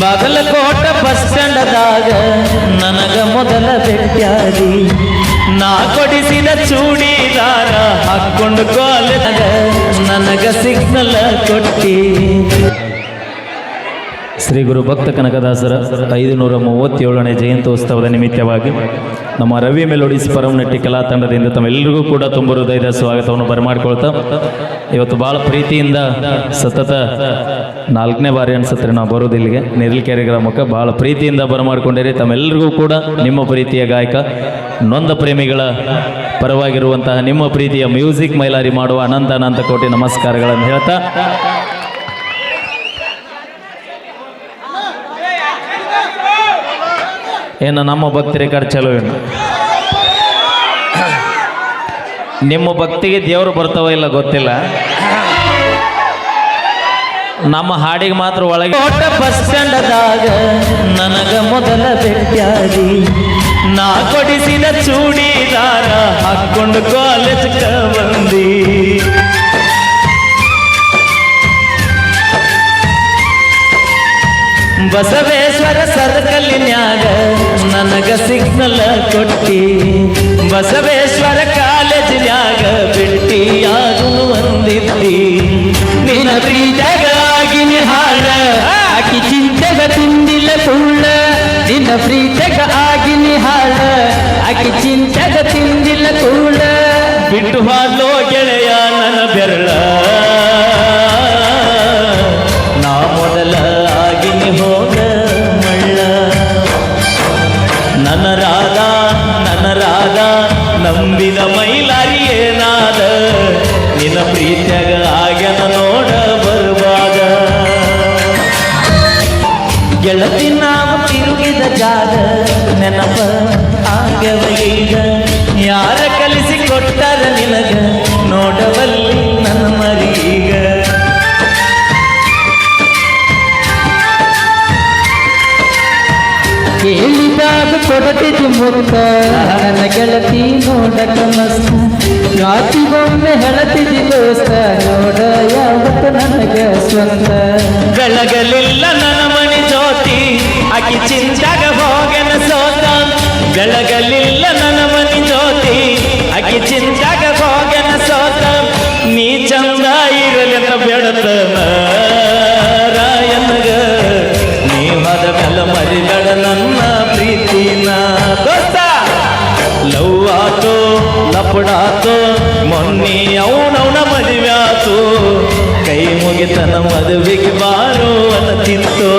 Bagalkot bus ಸ್ಟ್ಯಾಂಡದಾಗ ನನಗ ಮೊದಲ ಭೇಟಿಯಾದಿ ನಾ ಕೊಡಿಸಿದ ಚೂಡಿದಾರ ಹಾಕೊಂಡು ಕಾಲದಾಗ ನನಗ ಸಿಗ್ನಲ್ ಕೊಟ್ಟಿ. ಶ್ರೀ ಗುರು ಭಕ್ತ ಕನಕದಾಸರ ಐದುನೂರ ಮೂವತ್ತೇಳನೇ ಜಯಂತ್ಯೋತ್ಸವದ ನಿಮಿತ್ತವಾಗಿ ನಮ್ಮ ರವಿ ಮೆಲೋಡಿಸ್ ಪರಮನಟ್ಟಿ ಕಲಾ ತಂಡದಿಂದ ತಮ್ಮೆಲ್ಲರಿಗೂ ಕೂಡ ತುಂಬ ಹೃದಯದ ಸ್ವಾಗತವನ್ನು ಬರಮಾಡ್ಕೊಳ್ತಾ, ಇವತ್ತು ಭಾಳ ಪ್ರೀತಿಯಿಂದ ಸತತ ನಾಲ್ಕನೇ ಬಾರಿ ಅನ್ಸುತ್ತೆ ನಾವು ಬರೋದು ಇಲ್ಲಿಗೆ. ನೆರಲ್ಕೆರೆ ಗ್ರಾಮಕ್ಕೆ ಭಾಳ ಪ್ರೀತಿಯಿಂದ ಬರಮಾಡ್ಕೊಂಡಿರಿ. ತಮ್ಮೆಲ್ಲರಿಗೂ ಕೂಡ ನಿಮ್ಮ ಪ್ರೀತಿಯ ಗಾಯಕ, ನೊಂದ ಪ್ರೇಮಿಗಳ ಪರವಾಗಿರುವಂತಹ ನಿಮ್ಮ ಪ್ರೀತಿಯ ಮ್ಯೂಸಿಕ್ ಮೈಲಾರಿ ಮಾಡುವ ಅನಂತ ಅನಂತ ಕೋಟಿ ನಮಸ್ಕಾರಗಳನ್ನು ಹೇಳ್ತಾ ಏನು ನಮ್ಮ ಭಕ್ತಿ ರೇಖಾಡ್ ಚಲೋ ಏನು ನಿಮ್ಮ ಭಕ್ತಿಗೆ ದೇವರು ಬರ್ತಾವ ಇಲ್ಲ ಗೊತ್ತಿಲ್ಲ. ನಮ್ಮ ಹಾಡಿಗೆ ಮಾತ್ರ ಒಳಗೆ ಬಸ್ ಸ್ಟ್ಯಾಂಡದಾಗ ನನಗ ಮೊದಲ ಬೆಟ್ಟಿ ನಾ ಕೊಡಿಸಿದ ಚೂಡಿದಾರ ಹಾಕೊಂಡು ಕಾಲೇಜ್ ಬಂದಿ. ಬಸವೇಶ್ವರ ಸರ್ಕಲಿನ್ಯಾಗ ನನಗ ಸಿಗ್ನಲ್ ಕೊಟ್ಟಿ. ಬಸವೇಶ್ವರ ಕಾಲೇಜಿನ್ಯಾಗ ಭೇಟಿಯಾಗು ಅಂದಿದ್ದಿ. ನಿನ್ನ ಪ್ರೀತಗಾಗಿ ಹಾಳ ಆಕಿ ಚಿಂತೆಗ ತಿಂದಿಲ್ಲ ಸುಳ್ಳ. ನಿನ್ನ ಪ್ರೀತಗ ಆಗಿನಿ ಹಾಳ ಆಕಿ ಚಿಂತೆಗ ತಿಂದಿಲ್ಲ ಸುಳ್ಳ. ಬಿಟ್ಟು ಹಾಲೋ ಗೆಳೆಯ, ನನ್ನ ಬೆರಳ. ನನ್ನ ರಾಗ ನನ್ನ ರಾಗ ನಂಬಿದ ಮೈಲಾರಿ ಏನಾದ ನಿನ್ನ ಪ್ರೀತ್ಯಾಗ ಆಗ್ಯನ ನೋಡ ಬರುವಾಗ. ಗೆಳತಿ ನಾವು ತಿರುಗಿದ ಜಾಗ, ನೆನಪ ಆಗ್ಯವ ಈಗ. ಯಾರ ಕಲಿಸಿ ಕೊಟ್ಟರ ನಿನಗ? ಕೇಳಿದಾಗ ಕೊಡತಿದ್ದು ಮುತ್ತ ನನ್ನ ಗೆಳತಿ ನೋಡಕ ಮಸ್ತ ರಾತಿಗೊಮ್ಮೆ ಹೇಳತಿದ್ದಿ ದೋಸ್ತ. ನೋಡ ಯಾವತ್ತು ನನಗೆ ಸ್ವಂತ. ಬೆಳಗಲಿಲ್ಲ ನನ್ನ ಮಣಿ ಜ್ಯೋತಿ. ಆಕಿ ಚಿಂತಾಗ ಹೋಗನ ಸೋತ. ಬೆಳಗಲಿಲ್ಲ ನನ್ನ ಮನೆ ಜ್ಯೋತಿ. ಆಕಿ ಚಿಂತಾಗ ಹೋಗನ ಸೋತ. ನೀ ಚಂದ ಇರಲಿಲ್ಲ ಬೆಳತನ ಮರಿಬೇಡ ನನ್ನ ಪ್ರೀತಿನ. ದೋಸ್ತ, ಲವ್ ಆತು ಲಪಡಾತು ಮೊನ್ನೆ ಅವನವನ ಮದುವೆ ಆತು. ಕೈ ಮುಗಿತನ ಮದುವೆಗೆ ಬಾರೋ ಅನ್ನ ತಿಂತೋ.